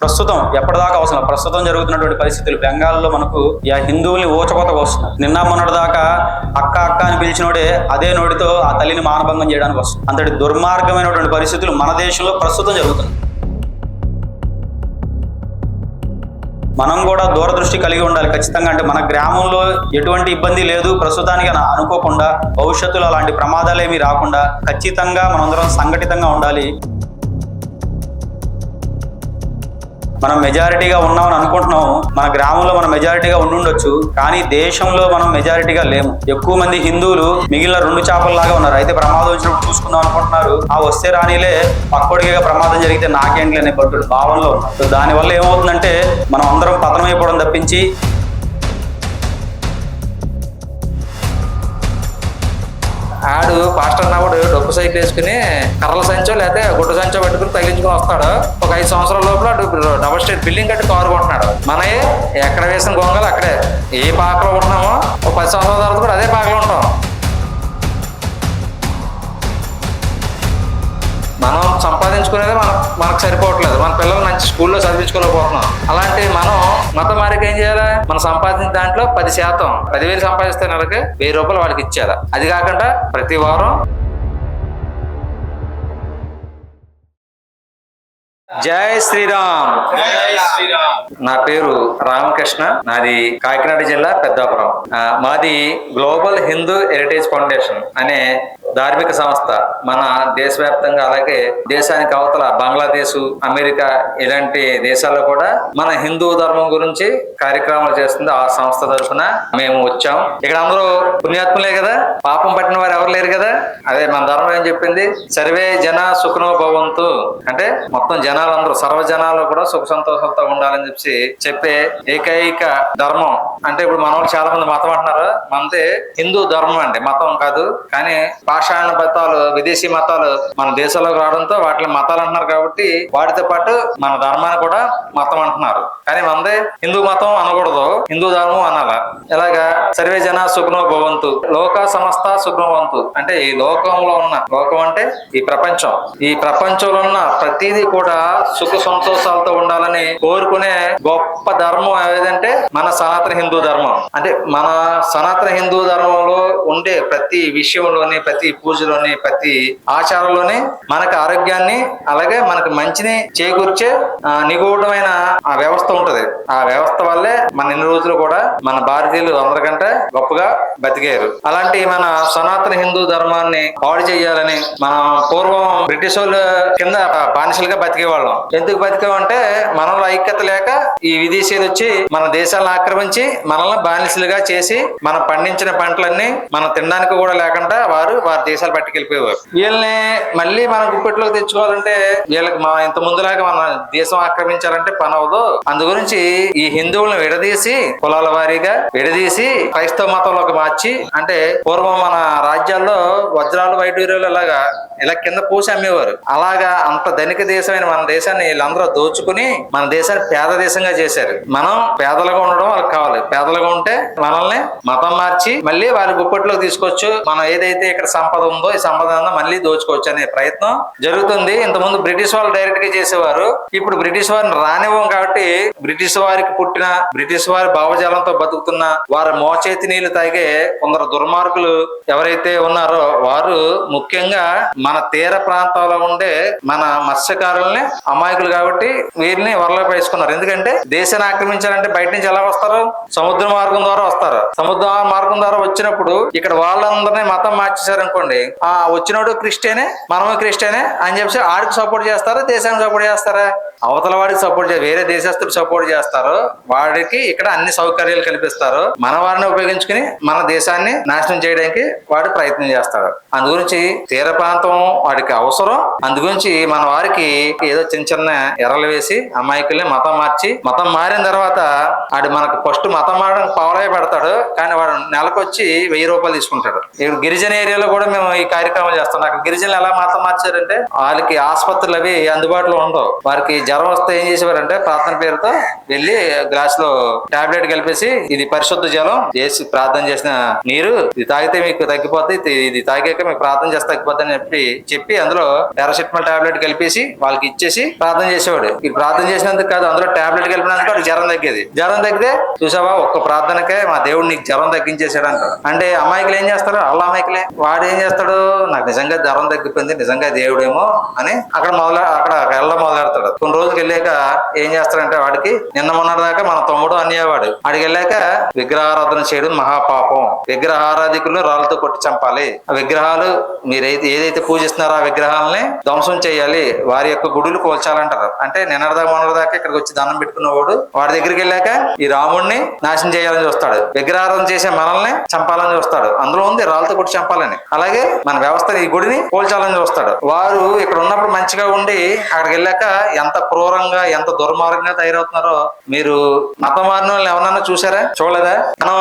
ప్రస్తుతం ఎప్పటిదాకా అవసరం? ప్రస్తుతం జరుగుతున్నటువంటి పరిస్థితులు. బెంగాల్లో మనకు యా హిందువుల్ని ఊచకోతకు వస్తున్నారు. నిన్న మొన్నటి దాకా అక్క అక్క అని పిలిచినోడే అదే నోటితో ఆ తల్లిని మానభంగం చేయడానికి వస్తుంది అంతటి దుర్మార్గమైనటువంటి పరిస్థితులు మన దేశంలో ప్రస్తుతం జరుగుతున్నాయి. మనం కూడా దూరదృష్టి కలిగి ఉండాలి. ఖచ్చితంగా అంటే మన గ్రామంలో ఎటువంటి ఇబ్బంది లేదు. ప్రస్తుతానికి అనుకోకుండా భవిష్యత్తులో అలాంటి ప్రమాదాలు ఏమీ రాకుండా ఖచ్చితంగా మనందరం సంఘటితంగా ఉండాలి. మనం మెజారిటీగా ఉన్నామని అనుకుంటున్నాము. మన గ్రామంలో మనం మెజారిటీగా ఉండుండొచ్చు. కానీ దేశంలో మనం మెజారిటీగా లేము. ఎక్కువ మంది హిందువులు మిగిలిన రెండు చేపల్లాగా ఉన్నారు. అయితే ప్రమాదం వచ్చినప్పుడు చూసుకుందాం అనుకుంటున్నారు. ఆ వస్తే రానిలే పక్కోడిగా ప్రమాదం జరిగితే నాకేంటి అనే పట్టు భావనలో ఉన్నారు సో దానివల్ల ఏమవుతుందంటే మనం అందరం పతనమైపోవడం తప్పించి ఆడు పాస్టర్ అన్నవాడు డొక్కు సైకిల్ వేసుకుని కర్రల సంచో లేకపోతే గుడ్డ సంచో పెట్టుకుని తగిలించుకుని వస్తాడు. ఒక ఐదు సంవత్సరాల లోపల ఆడు డబల్ స్టేట్ బిల్డింగ్ కట్టి కారు కొంటున్నాడు. మనయే ఎక్కడ వేసిన గొంగలు అక్కడే. ఏ పాకలో ఉంటున్నామో ఒక పది సంవత్సరాల తర్వాత కూడా అదే పాకలో ఉంటాం. మనం సంపాదించుకునేది మనకు సరిపోవట్లేదు. మన పిల్లలు మంచి స్కూల్లో చదివించుకోలేకపోతున్నాం. అలాంటి మనం మతం మారికి ఏం చేయాలి? మనం సంపాదించిన దాంట్లో పది శాతం పదివేలు సంపాదిస్తే నెలకి వెయ్యి రూపాయలు వాళ్ళకి ఇచ్చేయాలి? అది కాకుండా ప్రతి వారం జై శ్రీరామ్. నా పేరు రామకృష్ణ. నాది కాకినాడ జిల్లా పెద్దాపురం. మాది గ్లోబల్ హిందూ హెరిటేజ్ ఫౌండేషన్ అనే ధార్మిక సంస్థ. మన దేశవ్యాప్తంగా అలాగే దేశానికి అవతల బంగ్లాదేశ్ అమెరికా ఇలాంటి దేశాల్లో కూడా మన హిందూ ధర్మం గురించి కార్యక్రమాలు చేస్తుంది ఆ సంస్థ తరఫున మేము వచ్చాం. ఇక్కడ అందరూ పుణ్యాత్ములే కదా? పాపం పట్టిన వారు ఎవరు లేరు కదా? అదే మన ధర్మం ఏం చెప్పింది? సర్వే జన సుఖనో భవంతు. అంటే మొత్తం జనాలందరూ సర్వజనాలు కూడా సుఖ సంతోషాలతో ఉండాలని చెప్పి చెప్పే ఏకైక ధర్మం. అంటే ఇప్పుడు మన చాలా మంది మతం అంటున్నారు. మనది హిందూ ధర్మం అండి. మతం కాదు. కానీ పాషాణ మతాలు విదేశీ మతాలు మన దేశంలోకి రావడంతో వాటిని మతాలు అంటున్నారు కాబట్టి వాటితో పాటు మన ధర్మాన్ని కూడా మతం అంటున్నారు. కానీ మనది హిందూ మతం అనకూడదు. హిందూ ధర్మం అనాల. ఇలాగా సర్వే జన సుఖనో భవంతు. లోక సమస్త సుఖనోభవంతు అంటే ఈ లోకంలో ఉన్న లోకం అంటే ఈ ప్రపంచం. ఈ ప్రపంచంలో ఉన్న ప్రతిదీ కూడా సుఖ సంతోషాలతో ఉండాలని కోరుకునే గొప్ప ధర్మం ఏదంటే మన సనాతన హిందూ ధర్మం. అంటే మన సనాతన హిందూ ధర్మంలో ఉండే ప్రతి విషయంలోని ప్రతి పూజలోని ప్రతి ఆచారంలోని మనకు ఆరోగ్యాన్ని అలాగే మనకు మంచిని చేకూర్చే నిగూఢమైన ఆ వ్యవస్థ ఉంటది. ఆ వ్యవస్థ వల్లే మన ఇన్ని రోజులు కూడా మన భారతీయులు అందరికంటే గొప్పగా బతికారు. అలాంటి మన సనాతన హిందూ ధర్మాన్ని పాడు చేయాలని మనం పూర్వం బ్రిటిష్ వాళ్ళు కింద బానిసలుగా బతికేవాళ్ళం. ఎందుకు బతికామంటే మనలో ఐక్యత లేక ఈ విదేశీయులు వచ్చి మన దేశాలను ఆక్రమించి మనల్ని బానిసలుగా చేసి మనం పండించిన పంటలన్నీ మనం తినడానికి కూడా లేకుండా వారు వారి దేశాలు పట్టుకెళ్ళిపోయేవారు. వీళ్ళని మళ్ళీ మన గుప్పెట్లోకి తెచ్చుకోవాలంటే వీళ్ళకి మా ఇంత ముందులాగా మన దేశం ఆక్రమించాలంటే పని అవదు అందు గురించి ఈ హిందువులను విడదీసి కులాల వారీగా విడదీసి క్రైస్తవ మతంలోకి మార్చి అంటే పూర్వం మన రాజ్యాల్లో వజ్రాలు వైడూర్యాలు ఇలాగా ఇలా కింద పోసి అమ్మేవారు. అలాగా అంత ధనిక దేశమైన మన దేశాన్ని వీళ్ళందరూ దోచుకుని మన దేశాన్ని పేద దేశంగా చేశారు. మనం పేదలుగా ఉండడం వాళ్ళకి కావాలి. పేదలుగా ఉంటే మనల్ని మతం మార్చి మళ్ళీ వారి గుప్పట్లోకి తీసుకొచ్చు. మనం ఏదైతే ఇక్కడ సంపద ఉందో ఈ సంపద ఉందో మళ్ళీ దోచుకోవచ్చు అనే ప్రయత్నం జరుగుతుంది. ఇంతకుముందు బ్రిటిష్ వాళ్ళు డైరెక్ట్గా చేసేవారు. ఇప్పుడు బ్రిటిష్ వారిని రానివ్వం కాబట్టి బ్రిటిష్ వారికి పుట్టిన బ్రిటిష్ వారి భావజాలంతో బతుకుతున్న వారి మోచేతి నీళ్ళు తాగే కొందరు దుర్మార్గులు ఎవరైతే ఉన్నారో వారు ముఖ్యంగా మన తీర ప్రాంతాల్లో ఉండే మన మత్స్యకారుల్ని అమాయకులు కాబట్టి వీరిని వరలోకి వేసుకున్నారు. ఎందుకంటే దేశాన్ని ఆక్రమించాలంటే బయట నుంచి ఎలా వస్తారు? సముద్ర మార్గం ద్వారా వస్తారు. సముద్ర మార్గం ద్వారా వచ్చినప్పుడు ఇక్కడ వాళ్ళందరినీ మతం మార్చేశారు అనుకోండి ఆ వచ్చినోడు క్రిస్టియనే మనము క్రిస్టియనే అని చెప్పి ఆడికి సపోర్ట్ చేస్తారా? దేశానికి సపోర్ట్ చేస్తారా? అవతల వాడికి సపోర్ట్ వేరే దేశస్తులకు సపోర్ట్ చేస్తారు వాడికి ఇక్కడ అన్ని సౌకర్యాలు కల్పిస్తారు. మన వారిని ఉపయోగించుకుని మన దేశాన్ని నాశనం చేయడానికి వాడు ప్రయత్నం చేస్తాడు. అందు గురించి తీర ప్రాంతం వాడికి అవసరం. అందు గురించి మన వారికి ఏదో చిన్న చిన్న ఎర్రలు వేసి అమాయకుల్ని మతం మార్చి మతం మారిన తర్వాత వాడు మనకు ఫస్ట్ మతం మారడానికి పావులై పెడతాడు కానీ వాడు నెలకొచ్చి వెయ్యి రూపాయలు తీసుకుంటాడు. ఇప్పుడు గిరిజన ఏరియాలో కూడా మేము ఈ కార్యక్రమం చేస్తాం. అక్కడ గిరిజనులు ఎలా మతం మార్చారంటే వాళ్ళకి ఆసుపత్రులు అవి అందుబాటులో ఉండవు. వారికి జ్వరం వస్తే ఏం చేసేవారంటే ప్రార్థన పేరుతో వెళ్ళి గ్లాస్లో టాబ్లెట్ కలిపేసి ఇది పరిశుద్ధ జలం చేసి ప్రార్థన చేసిన నీరు ఇది తాగితే మీకు తగ్గిపోతుంది ఇది- తాగాక మీకు ప్రార్థన చేస్తే తగ్గిపోతుంది అని చెప్పి చెప్పి అందులో పారాసిటమాల్ టాబ్లెట్ కలిపేసి వాళ్ళకి ఇచ్చేసి ప్రార్థన చేసేవాడు. ఈ ప్రార్థన చేసినందుకు కాదు అందులో టాబ్లెట్ కలిపినందుకు వాడికి జ్వరం తగ్గేది. జ్వరం తగ్గితే చూసావా ఒక్క ప్రార్థనకే మా దేవుడు నీకు జ్వరం తగ్గించేసాడు అంటాడు. అంటే అమాయకులు ఏం చేస్తారు? అల్ల అమాయకులే. వాడు ఏం చేస్తాడు? నాకు నిజంగా జ్వరం తగ్గిపోయింది నిజంగా దేవుడేమో అని అక్కడ మొదలు అక్కడ వెళ్ళ మొదలెడతాడు. కొన్ని రోజులకి వెళ్ళాక ఏం చేస్తాడంటే వాడికి నిన్న మొన్నటిదాకా మన తమ్ముడు అనేవాడు. వాడికి వెళ్ళాక విగ్రహారాధన చేయడం మహాపాపం. విగ్రహారాధికులను రాళ్ళతో కొట్టి చంపాలి. ఆ విగ్రహాలు మీరైతే ఏదైతే పూజిస్తున్నారో ఆ విగ్రహాలని ధ్వంసం చేయాలి. వారి యొక్క గుడులు కూల్చాలంటారు. అంటే నిన్నటిదాకా మొన్నటిదాకా ఇక్కడికి వచ్చి దండం పెట్టుకున్నవాడు వాడి దగ్గరికి వెళ్ళాక ఈ రాముడిని నాశనం చేయాలని చూస్తాడు. విగ్రహారం చేసే మనల్ని చంపాలని చూస్తాడు. అందులో ఉంది రాళ్ళతో కొట్టి చంపాలని. అలాగే మన వ్యవస్థ ఈ గుడిని పోల్చాలని చూస్తాడు. వారు ఇక్కడ ఉన్నప్పుడు మంచిగా ఉండి అక్కడికి వెళ్ళాక ఎంత క్రూరంగా ఎంత దుర్మార్గంగా తయారవుతున్నారో మీరు మత మారిన వాళ్ళని ఎవరన్నా చూసారా చూడలేదా? మనం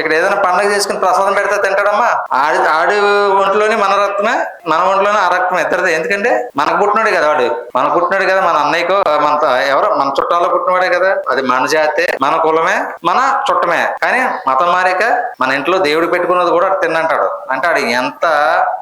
ఇక్కడ ఏదైనా పండగ చేసుకుని ప్రసాదం పెడితే తింటాడమ్మా. ఆడి ఆడి ఒంట్లోని మన రక్తమే మన ఒంట్లోనే ఆ రక్తం ఇద్దరిదే. ఎందుకంటే మనకు పుట్టినాడు కదా వాడు. మనకు పుట్టినాడు కదా మన అన్నయ్యకు మన ఎవరు? మన చుట్టాల్లో పుట్టినవాడే కదా. అది మన జాతే మన కులమే మన చుట్టమే. కానీ మతం మారాక మన ఇంట్లో దేవుడు పెట్టుకున్నది కూడా తిన్నంటాడు. అంటే ఆడు ఎంత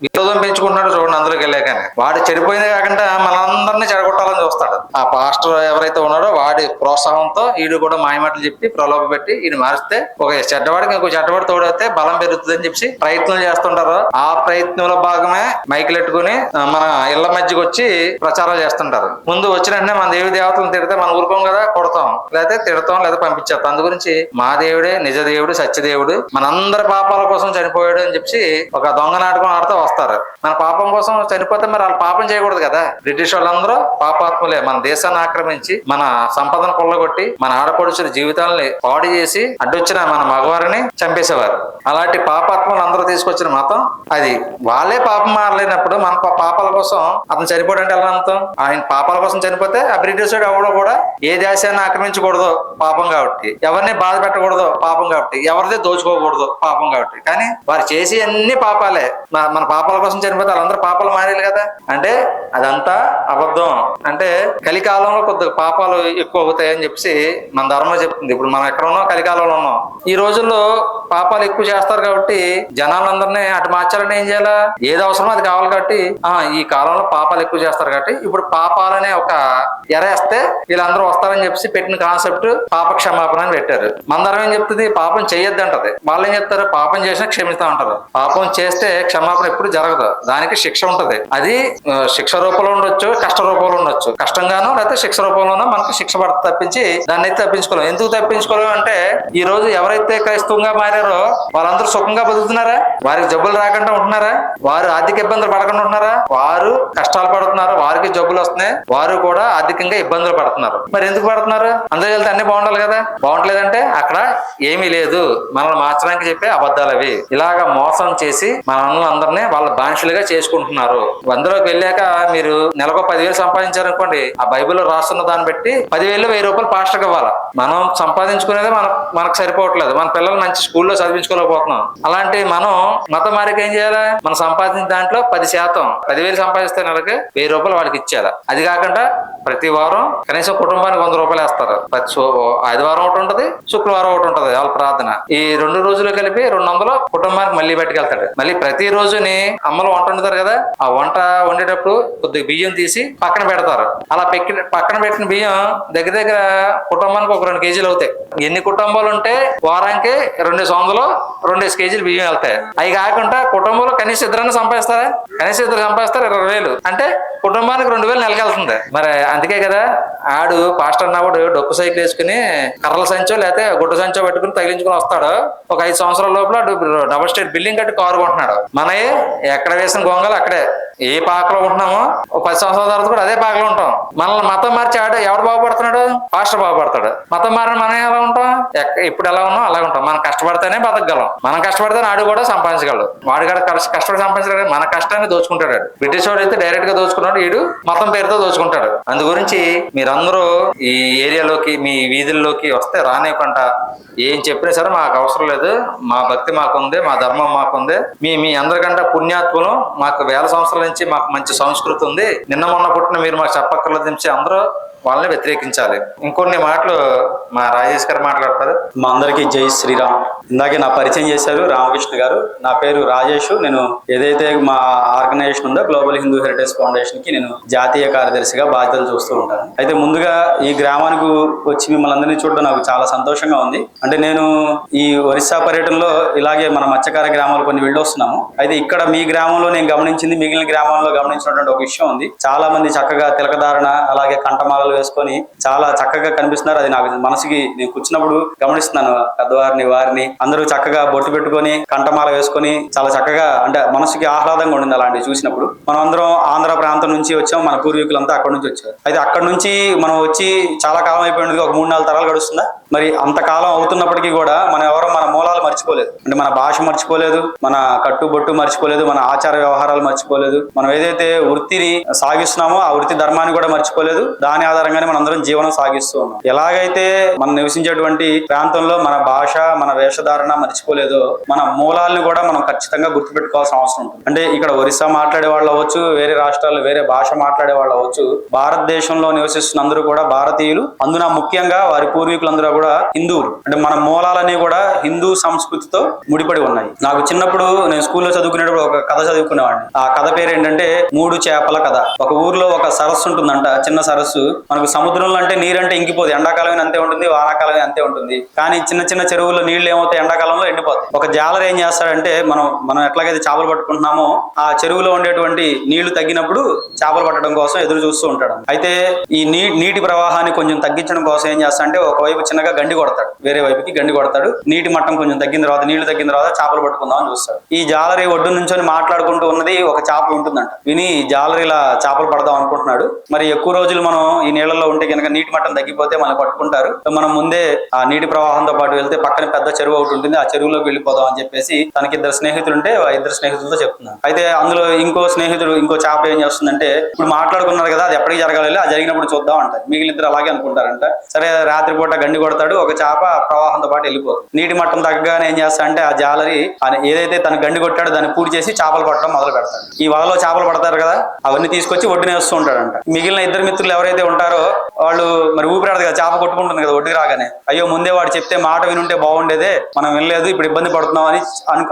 విరోధం పెంచుకుంటున్నాడు చూడండి అందులోకి వెళ్ళాకనే వాడు చెడిపోయింది కాకుండా మనందరినీ చెడగొట్టాలని చూస్తాడు. ఆ పాస్టర్ ఎవరైతే ఉన్నాడో వాడి ప్రోత్సాహంతో వీడు కూడా మాయమాటలు చెప్పి ప్రలోభ పెట్టి వీడు మారిస్తే ఒక చెడ్డవాడికి ఇంకో చెడ్డవాడు తోడైతే బలం పెరుగుతుంది అని చెప్పి ప్రయత్నం చేస్తుంటారు. ఆ ప్రయత్నంలో భాగమే మైకులు పెట్టుకుని మన ఇళ్ళ మధ్యకి వచ్చి ప్రచారం చేస్తుంటారు. ముందు వచ్చిన మన దేవి దేవతలను తిడితే మనం ఊరుకోం కదా కొడతాం. లేకపోతే తిడతాం లేదా పంపించేస్తాం. అందు గురించి మా దేవుడే నిజ దేవుడు సత్యదేవుడు మనందరి పాపాల కోసం చనిపోయాడు అని చెప్పి ఒక దొంగ నాటకం ఆడుతూ వస్తారు. మన పాపం కోసం చనిపోతే మరి వాళ్ళు పాపం చేయకూడదు కదా. బ్రిటిష్ వాళ్ళందరూ పాపాత్ములే. మన దేశాన్ని ఆక్రమించి మన సంపదను కొల్లగొట్టి మన ఆడపడుచుల జీవితాలని పాడు చేసి అడ్డొచ్చిన మన మగవారిని చంపేసేవారు. అలాంటి పాపాత్మలు అందరూ తీసుకొచ్చిన మతం అది. వాళ్ళే పాపం మారలేనప్పుడు మన పాపాల కోసం అతను చనిపోవడం ఎలా అంతం ఆయన పాపాల కోసం చనిపోతే ఆ బ్రిటిష్ వాడు ఎవడో కూడా ఏ దేశాన్ని ఆక్రమించకూడదు పాపం కాబట్టి. ఎవరిని బాధ పెట్టకూడదు పాపం కాబట్టి. ఎవరిదే దోచుకోకూడదు పాపం కాబట్టి. కానీ వారు చేసి అన్ని పాపాలే. మన- మన పాపాల కోసం చనిపోతే వాళ్ళందరూ పాపాలు మారేలు కదా? అంటే అదంతా అబద్ధం. అంటే కలికాలంలో కొద్దిగా పాపాలు ఎక్కువ అవుతాయి అని చెప్పి మన ధర్మం చెప్తుంది. ఇప్పుడు మనం ఎక్కడ ఉన్నాం? కలికాలంలో ఉన్నాం. ఈ రోజుల్లో పాపాలు ఎక్కువ చేస్తారు కాబట్టి జనాలందరినీ అటు మార్చాలని ఏం చేయాలా? ఏది అవసరమో అది కావాలి కాబట్టి ఈ కాలంలో పాపాలు ఎక్కువ చేస్తారు కాబట్టి ఇప్పుడు పాప పాపాలనే ఒక ఎరేస్తే వీళ్ళందరూ వస్తారని చెప్పి పెట్టిన కాన్సెప్ట్ పాప క్షమాపణ అని పెట్టారు. మందరం ఏం చెప్తుంది? పాపం చేయొద్దు అంటది. వాళ్ళు ఏం చెప్తారు? పాపం చేసినా క్షమిస్తా ఉంటారు పాపం చేస్తే క్షమాపణ ఎప్పుడు జరగదు. దానికి శిక్ష ఉంటది. అది శిక్ష రూపంలో ఉండొచ్చు కష్ట రూపంలో ఉండొచ్చు. కష్టంగానో లేకపోతే శిక్ష రూపంలోనో మనకి శిక్ష పడ తప్పించి దాన్ని అయితే తప్పించుకోలేము ఎందుకు తప్పించుకోలేము అంటే ఈ రోజు ఎవరైతే క్రైస్తవంగా మారారో వాళ్ళందరూ సుఖంగా బతుకుతున్నారా? వారికి జబ్బులు రాకుండా ఉంటున్నారా? వారు ఆర్థిక ఇబ్బందులు పడకుండా ఉంటున్నారా? వారు కష్టాలు పడుతున్నారు. వారికి జబ్బులు వస్తున్నాయి. వారు కూడా ఆర్థికంగా ఇబ్బందులు పడుతున్నారు. మరి ఎందుకు పడుతున్నారు? అందరూ వెళ్తే అన్ని బాగుండాలి కదా? బాగుంటలేదంటే అక్కడ ఏమీ లేదు. మనల్ని మార్చడానికి చెప్పే అబద్ధాలు అవి. ఇలాగా మోసం చేసి మన అందరినీ వాళ్ళ బానిసలుగా చేసుకుంటున్నారు. అందులోకి వెళ్ళాక మీరు నెలకు పదివేలు సంపాదించారనుకోండి ఆ బైబిల్లో రాస్తున్న దాన్ని బట్టి పదివేలు వెయ్యి రూపాయలు పాస్టర్కి ఇవ్వాలి. మనం సంపాదించుకునేది మన మనకు సరిపోవట్లేదు. మన పిల్లలు మంచి స్కూల్లో చదివించుకోలేకపోతున్నాం. అలాంటి మనం మత మారికి ఏం చేయాలి? మనం సంపాదించిన దాంట్లో పది శాతం. పదివేలు సంపాదిస్తే నెలకి వెయ్యి రూపాయలు వాళ్ళకి ఇచ్చేయాలి? అది కాకుండా ప్రతి వారం కనీసం కుటుంబానికి వంద రూపాయలు వేస్తారు. ప్రతి ఆదివారం ఒకటి ఉంటది శుక్రవారం ఒకటి ఉంటది వాళ్ళ ప్రార్థన. ఈ రెండు రోజులు కలిపి రెండు వందలు కుటుంబానికి మళ్ళీ పట్టుకెళ్తాడు మళ్ళీ ప్రతి రోజుని అమ్మలు వంట వండుతారు కదా ఆ వంట వండేటప్పుడు కొద్దిగా బియ్యం తీసి పక్కన పెడతారు. అలా పెక్కి పక్కన పెట్టిన బియ్యం దగ్గర దగ్గర కుటుంబానికి ఒక రెండు కేజీలు అవుతాయి. ఎన్ని కుటుంబాలు ఉంటే వారానికి రెండు వందలు రెండు కేజీలు బియ్యం వెళ్తాయి. అవి కాకుండా కుటుంబంలో కనీసం ఇద్దరన్నా సంపాదిస్తారా? కనీసం ఇద్దరు సంపాదిస్తారు ఇరవై వేలు. అంటే కుటుంబానికి రెండు వేలు నెలకి వెళ్తుంది మరి అందుకే కదా ఆడు పాస్టర్ అన్నవాడు డొక్కు సైకిల్ వేసుకుని కర్రల సంచో లేకపోతే గుడ్డ సంచో పెట్టుకుని తగిలించుకుని వస్తాడు. ఒక ఐదు సంవత్సరాల లోపల డబుల్ స్టేట్ బిల్డింగ్ కట్టి కారు కొంటున్నాడు. మనయే ఎక్కడ వేసిన గొంగలు అక్కడే. ఏ పాకలో ఉంటున్నామో ఒక పది సంవత్సరాల తర్వాత కూడా అదే పాకలో ఉంటాం. మనల్ని మతం మార్చి ఆడు ఎవడు బాగుపడుతున్నాడు? పాస్టర్ బాగుపడతాడు. మతం మారిన మనం ఎలా ఉంటాం? ఎక్క- ఇప్పుడు ఎలా ఉన్నాం అలా ఉంటాం. మనం కష్టపడితేనే బతకగలం. మనం కష్టపడితే ఆడు కూడా సంపాదించగలడు. వాడు కూడా కష్ట- కష్టపడి సంపాదించగలడు మన కష్టాన్ని దోచుకుంటాడు బ్రిటిష్ వాడు అయితే డైరెక్ట్గా దోచుకున్నాడు వీడు మతం పేరుతో దోచుకుంటాడు. అందు గురించి మీరందరూ ఈ ఏరియాలోకి మీ వీధుల్లోకి వస్తే రానివ్వకుండా ఏం చెప్పినా సరే మాకు అవసరం లేదు. మా భక్తి మాకుంది మా ధర్మం మాకుంది. మీ మీ అందరికంటే పుణ్యాత్ములు. మాకు వేల సంవత్సరాల నుంచి మాకు మంచి సంస్కృతి ఉంది. నిన్న మొన్న పుట్టిన మీరు మాకు చెప్పక్కర్లేదు అందరూ వాళ్ళని వ్యతిరేకించాలి. ఇంకొన్ని మాటలు మా రాజేష్ గారు మాట్లాడతారు. మా అందరికీ జై శ్రీరామ్. ఇందాకే నా పరిచయం చేశారు రామకృష్ణ గారు. నా పేరు రాజేష్. నేను ఏదైతే మా ఆర్గనైజేషన్ ఉందో గ్లోబల్ హిందూ హెరిటేజ్ ఫౌండేషన్కి నేను జాతీయ కార్యదర్శిగా బాధ్యతలు చూస్తూ ఉంటాను. అయితే ముందుగా ఈ గ్రామానికి వచ్చి మిమ్మల్ని అందరినీ చూడడం నాకు చాలా సంతోషంగా ఉంది. అంటే నేను ఈ ఒరిస్సా పర్యటనలో ఇలాగే మన మత్స్యకార గ్రామాలు కొన్ని వెళ్ళొస్తున్నాము. అయితే ఇక్కడ మీ గ్రామంలో నేను గమనించింది మిగిలిన గ్రామంలో గమనించినటువంటి ఒక విషయం ఉంది. చాలా మంది చక్కగా తిలకధారణ అలాగే కంఠమాలలు వేసుకొని చాలా చక్కగా కనిపిస్తున్నారు. అది నాకు మనసుకి నేను కూర్చున్నప్పుడు గమనిస్తున్నాను. పెద్దవారిని వారిని అందరూ చక్కగా బొట్టు పెట్టుకొని కంఠమాల వేసుకొని చాలా చక్కగా అంటే మనసుకి ఆహ్లాదంగా ఉండింది అలాంటివి చూసినప్పుడు. మనం అందరం ఆంధ్ర ప్రాంతం నుంచి వచ్చాం. మన పూర్వీకులంతా అక్కడ నుంచి వచ్చారు. అయితే అక్కడ నుంచి మనం వచ్చి చాలా కాలం అయిపోయింది. ఒక మూడు నాలుగు తరాలు గడుస్తుందా? మరి అంతకాలం అవుతున్నప్పటికీ కూడా మనం ఎవరో మన మూలాలు మర్చిపోలేదు. అంటే మన భాష మర్చిపోలేదు మన కట్టుబొట్టు మర్చిపోలేదు మన ఆచార వ్యవహారాలు మర్చిపోలేదు. మనం ఏదైతే వృత్తిని సాగిస్తున్నామో ఆ వృత్తి ధర్మాన్ని కూడా మర్చిపోలేదు. దాని ఆధారంగానే మనం అందరం జీవనం సాగిస్తూ ఉన్నాం. ఎలాగైతే మనం నివసించేటువంటి ప్రాంతంలో మన భాష మన వేషధారణ మర్చిపోలేదో మన మూలాలను కూడా మనం ఖచ్చితంగా గుర్తుపెట్టుకోవాల్సిన అవసరం ఉంటుంది. అంటే ఇక్కడ ఒరిస్సా మాట్లాడే వాళ్ళు అవ్వచ్చు వేరే రాష్ట్రాల్లో వేరే భాష మాట్లాడే వాళ్ళు అవ్వచ్చు భారతదేశంలో నివసిస్తున్న అందరూ కూడా భారతీయులు. అందున ముఖ్యంగా వారి పూర్వీకులందరూ కూడా హిందువులు. అంటే మన మూలాలని కూడా హిందూ సంస్కృతితో ముడిపడి ఉన్నాయి. నాకు చిన్నప్పుడు నేను స్కూల్లో చదువుకునేటప్పుడు ఒక కథ చదువుకునేవాడిని. ఆ కథ పేరు ఏంటంటే మూడు చేపల కథ. ఒక ఊర్లో ఒక సరస్సు ఉంటుందంట చిన్న సరస్సు. మనకు సముద్రంలో అంటే నీరంటే ఇంకిపోదు. ఎండాకాలమే అంతే ఉంటుంది వానాకాలమే అంతే ఉంటుంది. కానీ చిన్న చిన్న చెరువుల్లో నీళ్ళు ఏమవుతాయి ఎండాకాలంలో ఎండిపోతాయి. ఒక జాలర్ ఏం చేస్తాడంటే మనం మనం ఎట్లాగైతే చేపలు పట్టుకుంటున్నామో ఆ చెరువులో ఉండేటువంటి నీళ్ళు తగ్గినప్పుడు చేపలు పట్టడం కోసం ఎదురు చూస్తూ ఉంటాడు. అయితే ఈ నీ నీటి ప్రవాహాన్ని కొంచెం తగ్గించడం కోసం ఏం చేస్తాడంటే ఒకవైపు చిన్నగా గండి కొడతాడు. వేరే వైపుకి గండి కొడతాడు. నీటి మట్టం కొంచెం తగ్గిన తర్వాత నీళ్ళు తగ్గిన తర్వాత చేపలు పట్టుకుందాం అని చూస్తాడు. ఈ జాలరి ఒడ్డు నుంచొని మాట్లాడుకుంటూ ఉన్నది ఒక చేప ఉంటుందంట. విని జాలరి ఇలా చేపలు పడదాం అనుకుంటున్నాడు. మరి ఎక్కువ రోజులు మనం ఈ నీళ్ళలో ఉంటే కనుక నీటి మట్టం తగ్గిపోతే మనం పట్టుకుంటారు. మనం ముందే ఆ నీటి ప్రవాహంతో పాటు వెళ్తే పక్కన పెద్ద చెరువు ఒకటి ఉంటుంది. ఆ చెరువులోకి వెళ్ళిపోదాం అని చెప్పేసి తనకి ఇద్దరు స్నేహితులు ఉంటే ఇద్దరు స్నేహితులతో చెప్తున్నాను అయితే అందులో ఇంకో స్నేహితుడు ఇంకో చేప ఏం చేస్తుందంటే ఇప్పుడు మాట్లాడుకున్నారు కదా అది ఎప్పటికి జరగాలి అది జరిగినప్పుడు చూద్దాం అంటారు మిగిలిన ఇద్దరు అలాగే అనుకుంటారంట. సరే రాత్రిపూట గండి కొడతాడు ఒక చేప ప్రవాహంతో పాటు వెళ్ళిపోతుంది. నీటి మట్టం తగ్గ తగ్గగానే ఏం చేస్తాడంటే ఆ జాలరి ఏదైతే తను గండి కొట్టాడో దాన్ని పూడి చేసి చేపలు పట్టడం మొదలు పెడతాడు. ఈ వలలో చేపలు పడతారు కదా అవన్నీ తీసుకొచ్చి ఒడ్డున వేస్తూ ఉంటాడంట. మిగిలిన ఇద్దరు మిత్రులు ఎవరైతే ఉంటారో వాళ్ళు మరి ఊపిరాడదు కదా చేప కొట్టుకుంటుంది కదా ఒడ్డుకి రాగానే. అయ్యో ముందే వాడు చెప్తే మాట వినుంటే బాగుండేదే మనం వినలేదు ఇప్పుడు ఇబ్బంది పడుతున్నాం అని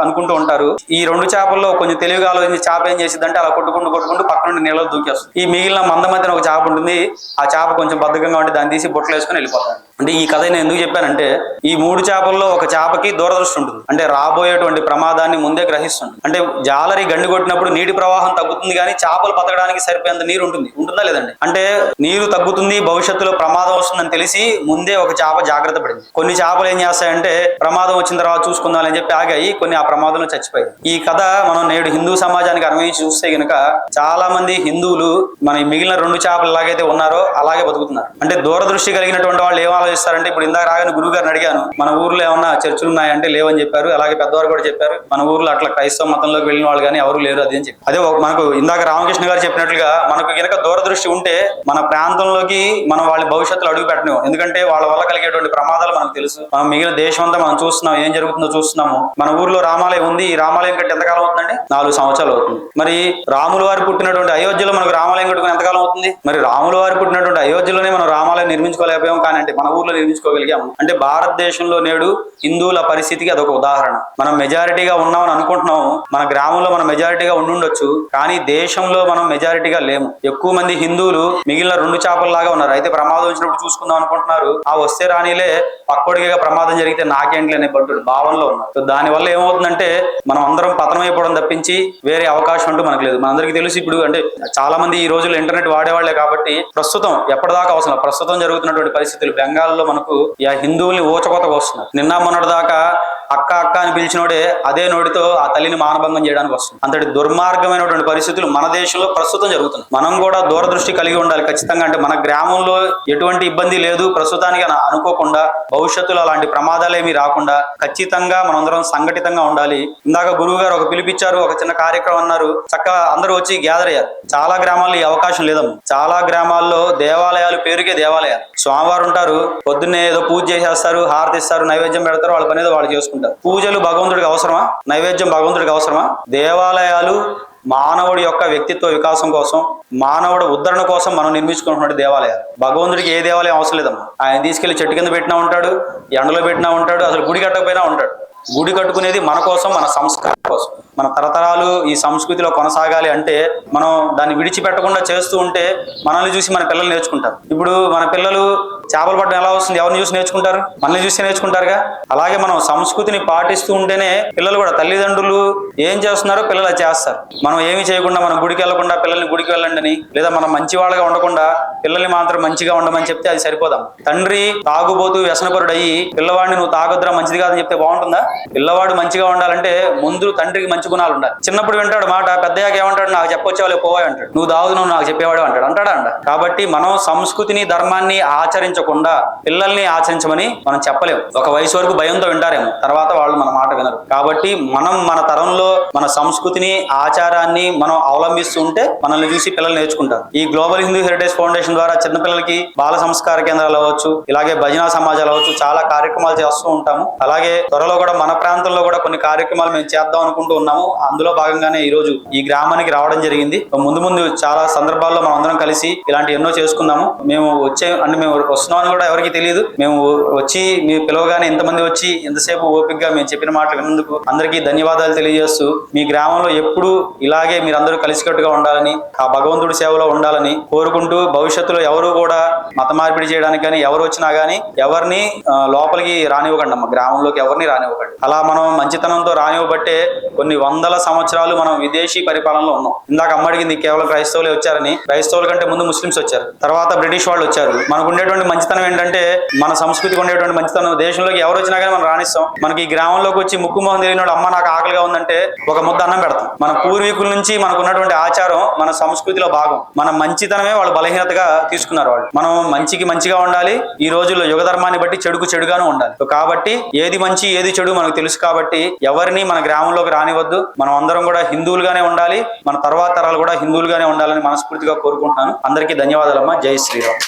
అనుకుంటూ ఉంటారు. ఈ రెండు చేపల్లో కొంచెం తెలివిగా ఆలోచించి చేప ఏం చేసిద్దంటే అలా కొట్టుకుంటూ కొట్టుకుంటూ పక్క నుండి నీళ్ళలో దూకేస్తుంది. ఈ మిగిలిన మంద మధ్యన ఒక చేప ఉంటుంది. ఆ చేప కొంచెం బద్ధకంగా ఉంటే దాన్ని తీసి బొట్లు వేసుకొని వెళ్ళిపోతాడు. అంటే ఈ కథ నేను ఎందుకు చెప్పానంటే ఈ మూడు చేపల్లో ఒక చేపకి దూరదృష్టి ఉంటుంది. అంటే రాబోయేటువంటి ప్రమాదాన్ని ముందే గ్రహిస్తుంది అంటే జాలరి గండి కొట్టినప్పుడు నీటి ప్రవాహం తగ్గుతుంది కానీ చేపలు బతకడానికి సరిపోయేంత నీరు ఉంటుంది. ఉంటుందా లేదండి? అంటే నీరు తగ్గుతుంది భవిష్యత్తులో ప్రమాదం వస్తుందని తెలిసి ముందే ఒక చేప జాగ్రత్త పడింది. కొన్ని చేపలు ఏం చేస్తాయంటే ప్రమాదం వచ్చిన తర్వాత చూసుకుందాం అని చెప్పి ఆగాయి కొన్ని ఆ ప్రమాదంలో చచ్చిపోయాయి. ఈ కథ మనం నేడు హిందూ సమాజానికి అన్వయించి చూస్తే గనుక చాలా మంది హిందువులు మన మిగిలిన రెండు చేపలు ఎలాగైతే ఉన్నారో అలాగే బతుకుతున్నారు. అంటే దూరదృష్టి కలిగినటువంటి వాళ్ళు ఏం ఆలోచిస్తారంటే ఇప్పుడు ఇందాక రాగానే గురువు గారిని అడిగాను మన ఊర్లో ఏమన్నా చర్చలు ఉన్నాయంటే లేవని చెప్పారు అలాగే పెద్దవారు కూడా చెప్పారు మన ఊర్లో అట్లా క్రైస్తవ మతంలోకి వెళ్ళిన వాళ్ళు కానీ ఎవరు లేరు అదే అని చెప్పి. అదే మనకు ఇందాక రామకృష్ణ గారు చెప్పినట్లుగా మనకు కనుక దూరదృష్టి ఉంటే మన ప్రాంతంలోకి మనం వాళ్ళ భవిష్యత్తులో అడుగు పెట్టలేము. ఎందుకంటే వాళ్ళ వల్ల కలిగేటువంటి ప్రమాదాలు మనకు తెలుసు. మనం మిగిలిన దేశం అంతా మనం చూస్తున్నాం ఏం జరుగుతుందో చూస్తున్నాము. మన ఊర్లో రామాలయం ఉంది ఈ రామాలయం కట్టి ఎంతకాలం అవుతుందండి? నాలుగు సంవత్సరాలు అవుతుంది. మరి రాముల వారు పుట్టినటువంటి అయోధ్యలో మనకు రామాలయం కట్టుకుని ఎంతకాలం అవుతుంది? మరి రాముల వారు పుట్టినటువంటి అయోధ్యలోనే మనం రామాలయం నిర్మించుకోలేకపోయాం కానీ అంటే మన ఊర్లో నిర్మించుకోగలిగాము అంటే భారతదేశంలో నేడు హిందువుల పరిస్థితికి అదొక ఉదాహరణ. మనం మెజారిటీగా ఉన్నామని అనుకుంటున్నాము. మన గ్రామంలో మనం మెజారిటీగా ఉండుండొచ్చు కానీ దేశంలో మనం మెజారిటీగా లేము. ఎక్కువ మంది హిందువులు మిగిలిన రెండు చేపల్లాగా ఉన్నారు. అయితే ప్రమాదం వచ్చినప్పుడు చూసుకుందాం అనుకుంటున్నారు. ఆ వస్తే రానిలే పక్కోడిగా ప్రమాదం జరిగితే నాకేంటి అనే బడ్డు భావనలో ఉన్నారు. సో దాని వల్ల ఏమవుతుందంటే మనం అందరం పతనం అయిపోవడం తప్పించి వేరే అవకాశం అంటూ మనకు లేదు. మనందరికీ తెలుసు ఇప్పుడు అంటే చాలా మంది ఈ రోజుల్లో ఇంటర్నెట్ వాడేవాళ్ళే కాబట్టి ప్రస్తుతం ఎప్పటిదాకా అవసరం ప్రస్తుతం జరుగుతున్నటువంటి పరిస్థితులు బెంగాల్లో మనకు ఈ హిందువుల్ని ఊచకోతకు వస్తున్నారు నిన్న మొన్నటి దాకా అక్క అక్క అని పిలిచినోడే అదే నోటితో ఆ తల్లిని మానభంగం చేయడానికి వస్తుంది. అంతటి దుర్మార్గమైనటువంటి పరిస్థితులు మన దేశంలో ప్రస్తుతం జరుగుతున్నాయి. మనం కూడా దూరదృష్టి కలిగి ఉండాలి ఖచ్చితంగా. అంటే మన గ్రామంలో ఎటువంటి ఇబ్బంది లేదు. ప్రస్తుతానికి అనుకోకుండా భవిష్యత్తులో అలాంటి ప్రమాదాలు ఏమీ రాకుండా ఖచ్చితంగా మనందరం సంఘటితంగా ఉండాలి. ఇందాక గురువు గారు ఒక పిలిపించారు ఒక చిన్న కార్యక్రమం అన్నారు. చక్కగా అందరూ వచ్చి గ్యాదర్ అయ్యారు. చాలా గ్రామాల్లో ఈ అవకాశం లేదమ్మ. చాలా గ్రామాల్లో దేవాలయాలు పేరుకే దేవాలయాలు. స్వామివారు ఉంటారు పొద్దున్నే ఏదో పూజ చేసేస్తారు హారతిస్తారు నైవేద్యం పెడతారు వాళ్ళ పని ఏదో వాళ్ళు చేసుకుంటారు. పూజలు భగవంతుడికి అవసరమా? నైవేద్యం భగవంతుడికి అవసరమా? దేవాలయాలు మానవుడి యొక్క వ్యక్తిత్వ వికాసం కోసం మానవుడు ఉద్ధరణ కోసం మనం నిర్మించుకున్నటువంటి దేవాలయాలు. భగవంతుడికి ఏ దేవాలయం అవసరం లేదమ్మా. ఆయన తీసుకెళ్ళి చెట్టు కింద పెట్టినా ఉంటాడు ఎండలో పెట్టినా ఉంటాడు అసలు గుడి కట్టకపోయినా ఉంటాడు. గుడి కట్టుకునేది మన కోసం మన సంస్కారం కోసం. మన తరతరాలు ఈ సంస్కృతిలో కొనసాగాలి అంటే మనం దాన్ని విడిచిపెట్టకుండా చేస్తూ ఉంటే మనల్ని చూసి మన పిల్లలు నేర్చుకుంటారు. ఇప్పుడు మన పిల్లలు చేపలు పట్టడం ఎలా వస్తుంది? ఎవరిని చూసి నేర్చుకుంటారు? మనల్ని చూసి నేర్చుకుంటారుగా? అలాగే మనం సంస్కృతిని పాటిస్తూ ఉంటేనే పిల్లలు కూడా తల్లిదండ్రులు ఏం చేస్తున్నారో పిల్లలు చేస్తారు. మనం ఏమి చేయకుండా మనం గుడికి వెళ్ళకుండా పిల్లల్ని గుడికి వెళ్ళండి అని లేదా మనం మంచి వాళ్ళగా ఉండకుండా పిల్లల్ని మాత్రం మంచిగా ఉండమని చెప్తే అది సరిపోదాం. తండ్రి తాగుబోతూ వ్యసనపరుడు అయ్యి పిల్లవాడిని నువ్వు తాగొద్దురా మంచిది కాదని చెప్తే బాగుంటుందా? పిల్లవాడు మంచిగా ఉండాలంటే ముందు తండ్రికి మంచి గుణాలు ఉండాలి. చిన్నప్పుడు వింటాడు మాట పెద్దయ్యాక ఏమంటాడు? నాకు చెప్పొచ్చేవాళ్ళు పోవాయి అంటాడు. నువ్వు దావుదు నువ్వు నాకు చెప్పేవాడు అంటాడు. అంటాడా అంట కాబట్టి మనం సంస్కృతిని ధర్మాన్ని ఆచరించకుండా పిల్లల్ని ఆచరించమని మనం చెప్పలేము. ఒక వయసు వరకు భయంతో వింటారేమో తర్వాత మాట వినరు. కాబట్టి మనం మన తరంలో మన సంస్కృతిని ఆచారాన్ని మనం అవలంబిస్తూ ఉంటే మనల్ని చూసి పిల్లలు నేర్చుకుంటారు. ఈ గ్లోబల్ హిందూ హెరిటేజ్ ఫౌండేషన్ ద్వారా చిన్నపిల్లలకి బాల సంస్కార కేంద్రాలు అవ్వచ్చు ఇలాగే భజనా సమాజాలు అవ్వచ్చు చాలా కార్యక్రమాలు చేస్తూ ఉంటాము. అలాగే త్వరలో కూడా మన ప్రాంతంలో కూడా కొన్ని కార్యక్రమాలు మేము చేద్దాం అనుకుంటూ ఉన్నాము. అందులో భాగంగానే ఈ రోజు ఈ గ్రామానికి రావడం జరిగింది. ముందు ముందు చాలా సందర్భాల్లో మనం అందరం కలిసి ఇలాంటి ఎన్నో చేసుకుందాము. మేము వచ్చే అంటే మేము వస్తున్నామని కూడా ఎవరికి తెలియదు. మేము వచ్చి మీ పిలవగానే ఇంతమంది వచ్చి ఎంతసేపు ఓపికగా మేము చెప్పిన మాటలు విన్నందుకు అందరికీ ధన్యవాదాలు తెలియజేస్తూ మీ గ్రామంలో ఎప్పుడు ఇలాగే మీరందరూ కలిసికట్టుగా ఉండాలని ఆ భగవంతుడి సేవలో ఉండాలని కోరుకుంటూ భవిష్యత్తులో ఎవరు కూడా మత మార్పిడి చేయడానికి కానీ ఎవరు వచ్చినా కానీ ఎవరిని లోపలికి రానివ్వకండి అమ్మ గ్రామంలోకి ఎవరిని రానివ్వకండి. అలా మనం మంచితనంతో రానివ్వబట్టే కొన్ని వందల సంవత్సరాలు మనం విదేశీ పరిపాలనలో ఉన్నాం. ఇందాక అమ్మడిగింది కేవలం క్రైస్తవులే వచ్చారని. క్రైస్తవుల కంటే ముందు ముస్లిమ్స్ వచ్చారు. తర్వాత బ్రిటిష్ వాళ్ళు వచ్చారు. మనకు ఉండేటువంటి మంచితనం ఏంటంటే మన సంస్కృతికి ఉండేటువంటి మంచితనం దేశంలోకి ఎవరు వచ్చినా కానీ మనం రాణిస్తాం. మనకి ఈ గ్రామంలోకి వచ్చి ముక్కు మొహం తెలియని అమ్మ నాకు ఆకలిగా ఉందంటే ఒక ముద్ద అన్నం పెడతాం. మన పూర్వీకుల నుంచి మనకు ఉన్నటువంటి ఆచారం మన సంస్కృతిలో భాగం. మన మంచితనమే వాళ్ళు బలహీనతగా తీసుకున్నారు వాళ్ళు. మనం మంచికి మంచిగా ఉండాలి ఈ రోజుల్లో యుగ ధర్మాన్ని బట్టి చెడుకు చెడుగాను ఉండాలి. కాబట్టి ఏది మంచి ఏది చెడు మనకు తెలుసు కాబట్టి ఎవరిని మన గ్రామంలోకి రానివద్దు మనం అందరం కూడా హిందువులుగానే ఉండాలి. మన తర్వాత తరాలు కూడా హిందువులుగానే ఉండాలని మనస్ఫూర్తిగా కోరుకుంటున్నాను. అందరికీ ధన్యవాదాలమ్మా. జై శ్రీరామ్.